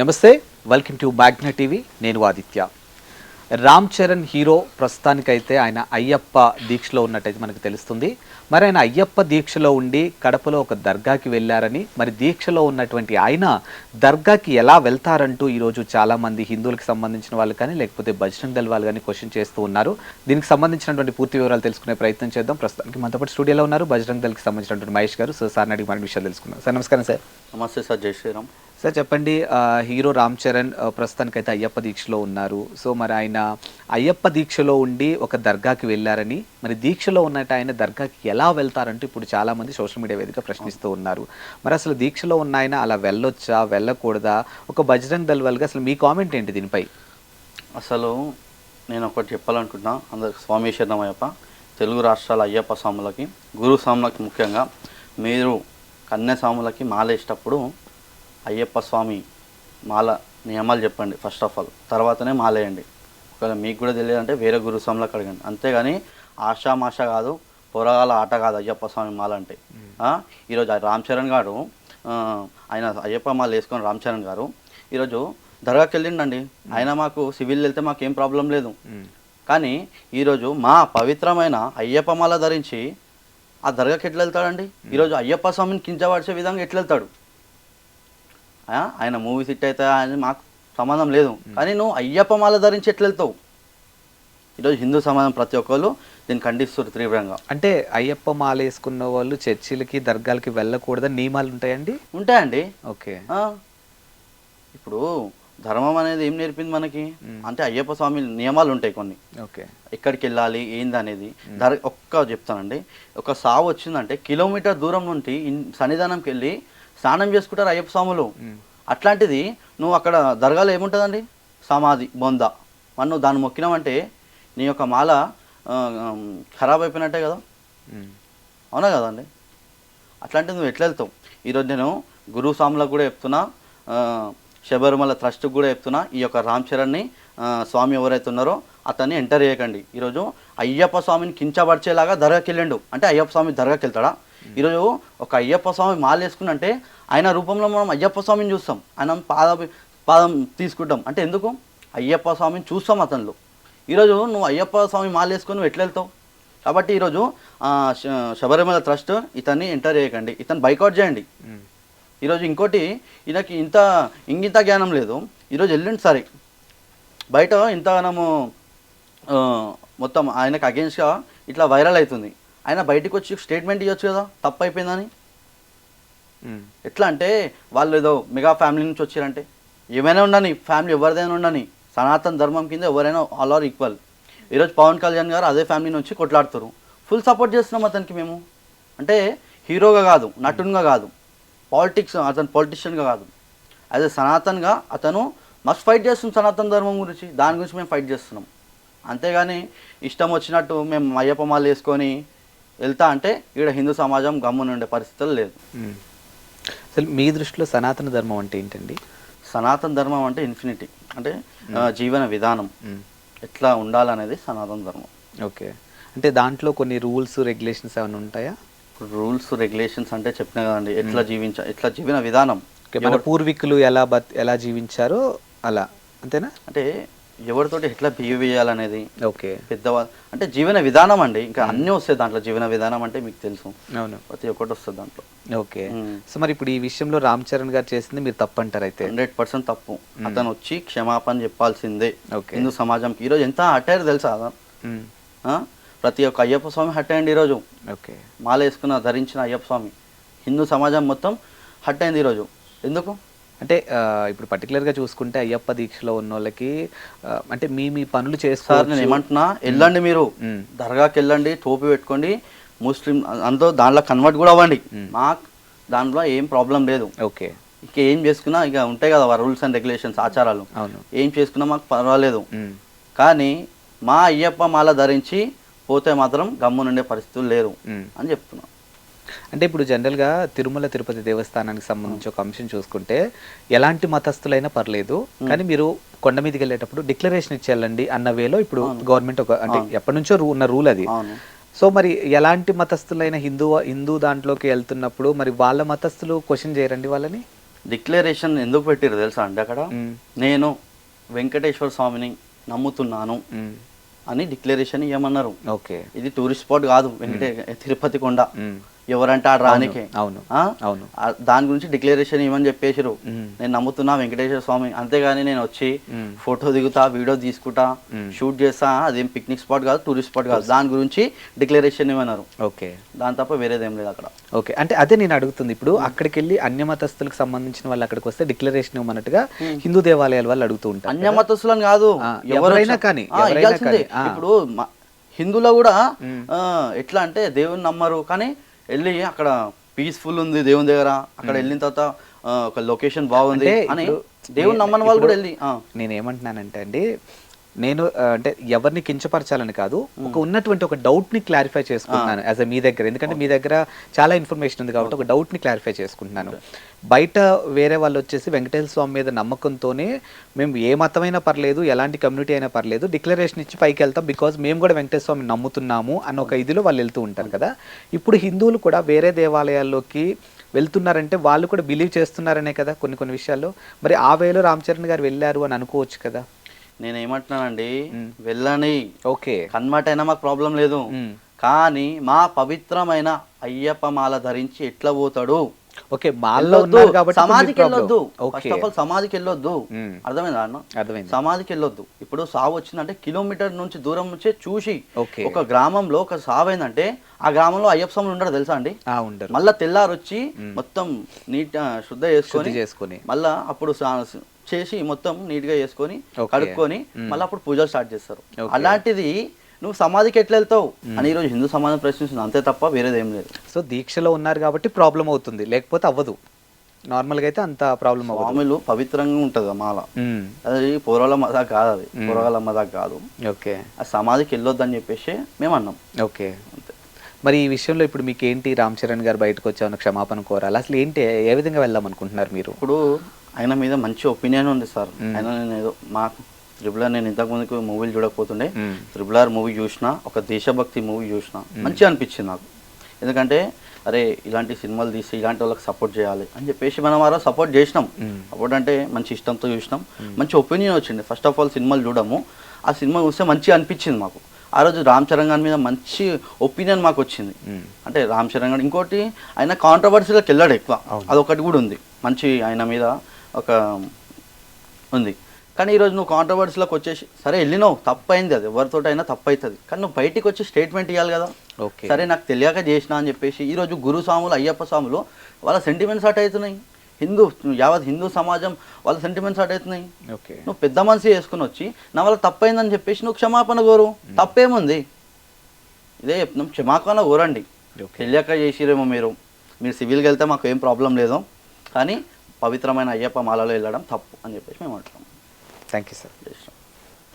నమస్తే welcome to Magna TV నేను Aditya. Ram Charan hero ప్రస్తుతానికైతే ఆయన అయ్యప్ప దీక్షలో ఉన్నట్టయితే మనకు తెలుస్తుంది. మరి ఆయన అయ్యప్ప దీక్షలో ఉండి కడపలో ఒక దర్గాకి వెళ్ళారని మరి దీక్షలో ఉన్నటువంటి ఆయన దర్గాకి ఎలా వెళ్తారంటూ ఈరోజు చాలామంది హిందువులకు సంబంధించిన వాళ్ళు కానీ లేకపోతే బజరంగ్ దళ వాళ్ళు కానీ క్వశ్చన్ చేస్తూ ఉన్నారు. దీనికి సంబంధించినటువంటి పూర్తి వివరాలు తెలుసుకునే ప్రయత్నం చేద్దాం. ప్రస్తుతానికి మనతో పాటు స్టూడియోలో ఉన్నారు బజరంగ్ దళకి సంబంధించినటువంటి మహేష్ గారు. సార్ సార్ అడిగి మన విషయాలు తెలుసుకున్నాం సార్ నమస్కారం సార్. నమస్తే సార్ జై శ్రీరామ్. సార్ చెప్పండి హీరో రామ్ చరణ్ ప్రస్తుతానికి ప్రస్తుతానికైతే అయ్యప్ప దీక్షలో ఉన్నారు. సో మరి ఆయన అయ్యప్ప దీక్షలో ఉండి ఒక దర్గాకి వెళ్ళారని మరి దీక్షలో ఉన్నట్టు ఆయన దర్గాకి ఎలా వెళ్తారంటూ ఇప్పుడు చాలా మంది సోషల్ మీడియా వేదిక ప్రశ్నిస్తూ ఉన్నారు. మరి అసలు దీక్షలో ఉన్న ఆయన అలా వెళ్ళొచ్చా వెళ్ళకూడదా? ఒక బజరంగ్ దల్వల్గా అసలు మీ కామెంట్ ఏంటి దీనిపై? అసలు నేను ఒకటి చెప్పాలనుకుంటున్నా. అందరికి స్వామి శరణమయ్యప్ప తెలుగు రాష్ట్రాల అయ్యప్ప స్వాములకి గురు స్వాములకి ముఖ్యంగా మీరు కన్యాస్వాములకి మాలేసేటప్పుడు మాల అయ్యప్ప స్వామి మాల నియమాలు చెప్పండి ఫస్ట్ ఆఫ్ ఆల్ తర్వాతనే మాల వేయండి ఒకవేళ మీకు కూడా తెలియదంటే వేరే గురు స్వాములకు అడగండి అంతేగాని ఆషామాష కాదు పొరగాల ఆట కాదు అయ్యప్ప స్వామి మాల అంటే. ఈరోజు రామ్ చరణ్ గారు ఆయన అయ్యప్ప మాల వేసుకొని రామ్ చరణ్ గారు ఈరోజు దర్గాకి వెళ్ళిండండి. ఆయన మాకు సివిల్ వెళ్తే మాకు ఏం ప్రాబ్లం లేదు. కానీ ఈరోజు మా పవిత్రమైన అయ్యప్ప మాల ధరించి ఆ దర్గాకి ఎట్లా వెళ్తాడండి? ఈరోజు అయ్యప్ప స్వామిని కించపరిచే విధంగా ఎట్లా వెళ్తాడు? ఆయన మూవీస్ హిట్ అయితే అని మాకు సంబంధం లేదు. కానీ నువ్వు అయ్యప్ప మాల ధరించి ఎట్లా వెళ్తావు ఈరోజు హిందూ సమాజం ప్రతి ఒక్కరు దీన్ని ఖండిస్తారు తీవ్రంగా. అంటే అయ్యప్ప మాల వేసుకున్న వాళ్ళు చర్చిలకి దర్గాలకి వెళ్ళకూడదని నియమాలు ఉంటాయండి? ఉంటాయండి. ఓకే. ఇప్పుడు ధర్మం అనేది ఏం నేర్పింది మనకి? అంటే అయ్యప్ప స్వామి నియమాలు ఉంటాయి కొన్ని. ఓకే. ఎక్కడికి వెళ్ళాలి ఏంది అనేది ధర ఒక్క చెప్తానండి. ఒక సావు వచ్చిందంటే కిలోమీటర్ దూరం నుండి సన్నిధానంకి వెళ్ళి స్నానం చేసుకుంటారు అయ్యప్ప స్వాములు. అట్లాంటిది నువ్వు అక్కడ దర్గాలో ఏముంటుందండి? సమాధి బొంద. మరి నువ్వు దాన్ని మొక్కినావంటే నీ యొక్క మాల ఖరాబ్ అయిపోయినట్టే కదా. అవునా కదండి అట్లాంటిది నువ్వు ఎట్లా వెళ్తావు? ఈరోజు నేను గురువు స్వాములకు కూడా చెప్తున్నా శబరిమల ట్రస్ట్కి కూడా చెప్తున్నా ఈ యొక్క రామ్ చరణ్ని స్వామి ఎవరైతే ఉన్నారో అతన్ని ఎంటర్ చేయకండి. ఈరోజు అయ్యప్ప స్వామిని కించపరిచేలాగా దర్గాకి వెళ్ళిండు. అంటే అయ్యప్ప స్వామి దర్గాకి వెళ్తాడా? ఈరోజు ఒక అయ్యప్ప స్వామి మాల వేసుకున్నంటే ఆయన రూపంలో మనం అయ్యప్ప స్వామిని చూస్తాం. ఆయన పాద పాదం తీసుకుంటాం. అంటే ఎందుకు? అయ్యప్ప స్వామిని చూస్తాం అతనిలో. ఈరోజు నువ్వు అయ్యప్ప స్వామి మాల వేసుకొని నువ్వు ఎట్లా వెళ్తావు? కాబట్టి ఈరోజు శబరిమల ట్రస్ట్ ఇతన్ని ఎంటర్ చేయకండి. ఇతను బైకౌట్ చేయండి. ఈరోజు ఇంకోటి ఈయనకి ఇంత ఇంగిత జ్ఞానం లేదు. ఈరోజు వెళ్ళండి సరే బయట ఇంత మనము ఆ, మొత్తం ఆయనకు అగేన్స్ట్గా ఇట్లా వైరల్ అవుతుంది. ఆయన బయటకు వచ్చి స్టేట్మెంట్ ఇవ్వచ్చు కదా తప్పు అయిపోయిందని. ఎట్లా అంటే వాళ్ళు ఏదో మెగా ఫ్యామిలీ నుంచి వచ్చారంటే ఏమైనా ఉండని ఫ్యామిలీ ఎవరిదైనా ఉండని సనాతన ధర్మం కింద ఎవరైనా ఆల్ ఆర్ ఈక్వల్. ఈరోజు పవన్ కళ్యాణ్ గారు అదే ఫ్యామిలీ నుంచి కొట్లాడుతారు ఫుల్ సపోర్ట్ చేస్తున్నాం అతనికి మేము. అంటే హీరోగా కాదు నటునిగా కాదు పాలిటిక్స్ అతను పొలిటీషియన్గా కాదు. ఎ సనాతన్గా అతను మస్ట్ ఫైట్ చేస్తుంది సనాతన ధర్మం గురించి దాని గురించి మేము ఫైట్ చేస్తున్నాం. అంతేగాని ఇష్టం వచ్చినట్టు మేము అయ్యప్ప మాల వేసుకొని వెళ్తా అంటే ఈడ హిందూ సమాజం గమ్మున ఉండే పరిస్థితులు లేదు. అసలు మీ దృష్టిలో సనాతన ధర్మం అంటే ఏంటండి? సనాతన ధర్మం అంటే ఇన్ఫినిటీ. అంటే జీవన విధానం. ఎట్లా ఉండాలనేది సనాతన ధర్మం. ఓకే. అంటే దాంట్లో కొన్ని రూల్స్ రెగ్యులేషన్స్ ఏమైనా ఉంటాయా? రూల్స్ రెగ్యులేషన్స్ అంటే చెప్పిన కదండి ఎట్లా జీవించ ఎట్లా జీవన విధానం. మన పూర్వీకులు ఎలా బత్ ఎలా జీవించారో అలా. అంతేనా? అంటే ఎవరితోటి ఎట్లా బిహేవ్ చేయాలనేది ఓకే. పెద్దవాళ్ళు అంటే జీవన విధానం అండి. ఇంకా అన్నీ వస్తాయి దాంట్లో. జీవన విధానం అంటే మీకు తెలుసు. అవును. ప్రతి ఒక్కటి వస్తుంది దాంట్లో. ఓకే. సో మరి ఇప్పుడు ఈ విషయంలో రామ్ చరణ్ గారు చేసింది మీరు తప్పు అంటారు అయితే హండ్రెడ్ పర్సెంట్ తప్పు. అతను వచ్చి క్షమాపణ చెప్పాల్సిందే. ఓకే. హిందూ సమాజంకి ఈరోజు ఎంత అటైర్ తెలుసా? ప్రతి ఒక్క అయ్యప్ప స్వామి హట్ అయ్యండి ఈరోజు ఓకే. మాల వేసుకున్న ధరించిన అయ్యప్ప స్వామి. హిందూ సమాజం మొత్తం హట్ అయింది ఈరోజు ఎందుకు? అంటే ఇప్పుడు particular గా చూసుకుంటే అయ్యప్ప దీక్షలో ఉన్న వాళ్ళకి అంటే మీ మీ పనులు సార్ నేను ఏమంటున్నా వెళ్ళండి మీరు. దర్గాకి వెళ్ళండి టోపీ పెట్టుకోండి. ముస్లిం అంతో దాంట్లో కన్వర్ట్ కూడా అవ్వండి. మాకు దాంట్లో ఏం ప్రాబ్లం లేదు. ఓకే. ఇక ఏం చేసుకున్నా ఇక ఉంటాయి కదా రూల్స్ అండ్ రెగ్యులేషన్స్ ఆచారాలు. ఏం చేసుకున్నా మాకు పర్వాలేదు. కానీ మా అయ్యప్ప మాల ధరించి పోతే మాత్రం గమ్మునుండే పరిస్థితులు లేరు. అని చెప్తున్నా. అంటే ఇప్పుడు జనరల్గా తిరుమల తిరుపతి దేవస్థానానికి సంబంధించి ఒక అంశం చూసుకుంటే ఎలాంటి మతస్థులైనా పర్లేదు కానీ మీరు కొండ మీదకి వెళ్ళేటప్పుడు డిక్లరేషన్ ఇచ్చేయాలండి అన్న వేలో ఇప్పుడు గవర్నమెంట్ ఒక అంటే ఎప్పటి నుంచో ఉన్న రూల్ అది. సో మరి ఎలాంటి మతస్థులైన హిందూ హిందూ దాంట్లోకి వెళ్తున్నప్పుడు మరి వాళ్ళ మతస్థులు క్వశ్చన్ చేయరండి వాళ్ళని? డిక్లరేషన్ ఎందుకు పెట్టారు తెలుసా అండి అక్కడ. నేను వెంకటేశ్వర స్వామిని నమ్ముతున్నాను మ్మ్. అని డిక్లరేషన్ ఇవ్వమన్నారు ఓకే. ఇది టూరిస్ట్ స్పాట్ కాదు వెంకటే తిరుపతి కొండ. ఎవరంటే ఆడ రానికే అవును ఆ? అవును. ఆ, దాని గురించి డిక్లరేషన్ ఇవ్వని చెప్పేసారు. నేను నమ్ముతున్నా వెంకటేశ్వర స్వామి. అంతేగాని నేను వచ్చి. ఫోటో దిగుతా వీడియో తీసుకుంటా. షూట్ చేస్తా అదేం పిక్నిక్ స్పాట్ కాదు టూరిస్ట్ స్పాట్ కాదు. దాని గురించి డిక్లరేషన్ ఇవ్వన్నారు ఓకే. దాని తప్ప వేరేదేం లేదు అక్కడ. ఓకే. అంటే అదే నేను అడుగుతుంది ఇప్పుడు అక్కడికి వెళ్ళి అన్య మతస్థులకు సంబంధించిన వాళ్ళు అక్కడికి వస్తే డిక్లరేషన్ ఇవ్వమన్నట్టుగా హిందూ దేవాలయాల వాళ్ళు అడుగుతూ ఉంటారు అన్య మతస్థులని కాదు. ఆ, ఎవరు ఎవరైనా కానీ, ఆ, ఆ. ఇప్పుడు హిందువులో కూడా. ఆ, ఎట్లా అంటే దేవుని నమ్మరు. కానీ వెళ్ళి అక్కడ పీస్ఫుల్ ఉంది దేవుని దగ్గర. అక్కడ వెళ్ళిన తర్వాత ఒక లొకేషన్ బాగుంది అని దేవుని నమ్మని వాళ్ళు కూడా వెళ్ళి నేను ఏమంటున్నానంటే అండి నేను అంటే ఎవరిని కించపరచాలని కాదు ఒక ఉన్నటువంటి ఒక డౌట్ని క్లారిఫై చేసుకుంటున్నాను యాజ్ మీ దగ్గర. ఎందుకంటే మీ దగ్గర చాలా ఇన్ఫర్మేషన్ ఉంది కాబట్టి ఒక డౌట్ని క్లారిఫై చేసుకుంటున్నాను. బయట వేరే వాళ్ళు వచ్చేసి వెంకటేశ్వర స్వామి మీద నమ్మకంతోనే మేము ఏ మతమైనా పర్లేదు ఎలాంటి కమ్యూనిటీ అయినా పర్లేదు డిక్లరేషన్ ఇచ్చి పైకి వెళ్తాం బికాజ్ మేము కూడా వెంకటేశ్వర స్వామిని నమ్ముతున్నాము అన్న ఒక ఇదిలో వాళ్ళు వెళ్తూ ఉంటారు కదా. ఇప్పుడు హిందువులు కూడా వేరే దేవాలయాల్లోకి వెళ్తున్నారంటే వాళ్ళు కూడా బిలీవ్ చేస్తున్నారనే కదా కొన్ని కొన్ని విషయాల్లో. మరి ఆ వేలో రామ్ చరణ్ గారు వెళ్ళారు అని అనుకోవచ్చు కదా. నేను ఏమంటున్నానండి. వెళ్ళని. ఓకే. కన్వర్ట్ అయినా మాకు ప్రాబ్లం లేదు. కానీ మా పవిత్రమైన అయ్యప్ప మాల ధరించి ఎట్లా పోతాడు? ఓకే మాల్లో సమాధికి వెళ్ళొద్దు. ఫస్ట్ ఆఫ్ ఆల్ సమాధికి వెళ్ళొద్దు. అర్థమైందా అన్న? అర్థమైంది. సమాధికి వెళ్ళొద్దు. ఇప్పుడు సావు వచ్చిందంటే కిలోమీటర్ నుంచి దూరం నుంచే చూసి ఒక గ్రామంలో ఒక సావు అయిందంటే ఆ గ్రామంలో అయ్యప్ప స్వాములు ఉండరు తెలుసా అండి? ఉండరు. మళ్ళా తెల్లారు వచ్చి మొత్తం నీట్ శుద్ధ చేసుకొని చేసుకొని. మళ్ళా అప్పుడు చేసి మొత్తం నీట్గా చేసుకొని. కడుక్కొని. మళ్ళీ అప్పుడు పూజలు స్టార్ట్ చేస్తారు. అలాంటిది నువ్వు సమాధికి ఎట్లా వెళ్తావు? అని ఈరోజు హిందూ సమాజం ప్రశ్నిస్తుంది. అంతే తప్ప వేరేది ఏం లేదు. సో దీక్షలో ఉన్నారు కాబట్టి ప్రాబ్లం అవుతుంది. లేకపోతే అవ్వదు. నార్మల్గా అయితే అంత ప్రాబ్లం అవ్వదు. స్వాములు పవిత్రంగా ఉంటుంది మాల. అది పూర్వల మదా కాదు అది. పూర్వల మదా కాదు. ఓకే. ఆ సమాధికి వెళ్ళొద్దని చెప్పేసి మేము అన్నాం. ఓకే. అంతే. మరి ఈ విషయంలో ఇప్పుడు మీకు ఏంటి రామ్ చరణ్ గారు బయటకు వచ్చామని క్షమాపణ కోరాలి? అసలు ఏంటి? ఏ విధంగా వెళ్దాం అనుకుంటున్నారు మీరు? ఇప్పుడు ఆయన మీద మంచి ఒపీనియన్ ఉంది సార్. ఆయన నేను ఏదో మాకు త్రిబుల్ ఆర్ నేను ఇంతకుముందుకు మూవీలు చూడకపోతుండే. త్రిబుల్ ఆర్ మూవీ చూసిన ఒక దేశభక్తి మూవీ చూసిన మంచిగా అనిపించింది నాకు. ఎందుకంటే అరే ఇలాంటి సినిమాలు తీసి ఇలాంటి వాళ్ళకి సపోర్ట్ చేయాలి అని చెప్పేసి మనం రోజు సపోర్ట్ చేసినాం. సపోర్ట్ అంటే మంచి ఇష్టంతో చూసినాం. మంచి ఒపీనియన్ వచ్చింది. ఫస్ట్ ఆఫ్ ఆల్ సినిమాలు చూడము. ఆ సినిమా చూస్తే మంచిగా అనిపించింది మాకు. ఆ రోజు రామ్ చరణ్ గారి మీద మంచి ఒపీనియన్ మాకు వచ్చింది. అంటే రామ్ చరణ్ గారు ఇంకోటి ఆయన కాంట్రవర్సీలోకి వెళ్ళాడు ఎక్కువ. అదొకటి కూడా ఉంది. మంచి ఆయన మీద ఒక ఉంది. కానీ ఈరోజు నువ్వు కాంట్రవర్సీలోకి వచ్చేసి సరే వెళ్ళినావు తప్పైంది అది. ఎవరితోటైనా తప్పు అవుతుంది కానీ నువ్వు బయటికి వచ్చి స్టేట్మెంట్ ఇవ్వాలి కదా. ఓకే. సరే నాకు తెలియక చేసిన అని చెప్పేసి ఈరోజు గురు స్వాములు అయ్యప్ప స్వాములు వాళ్ళ సెంటిమెంట్స్ అట్ అవుతున్నాయి. హిందూ యావత్ హిందూ సమాజం వాళ్ళ సెంటిమెంట్స్ అట్ అవుతున్నాయి. ఓకే. నువ్వు పెద్ద మనిషి వేసుకుని వచ్చి నా వల్ల తప్పైందని చెప్పేసి నువ్వు క్షమాపణ కోరు. తప్పేముంది? ఇదే చెప్తున్నాం క్షమాపణ కోరండి. తెలియక చేసిరేమో మీరు. మీరు సివిల్కి వెళ్తే మాకు ఏం ప్రాబ్లం లేదు. కానీ పవిత్రమైన అయ్యప్ప మాలలో వెళ్ళడం తప్పు అని చెప్పేసి మేము అంటున్నాం. Thank you sir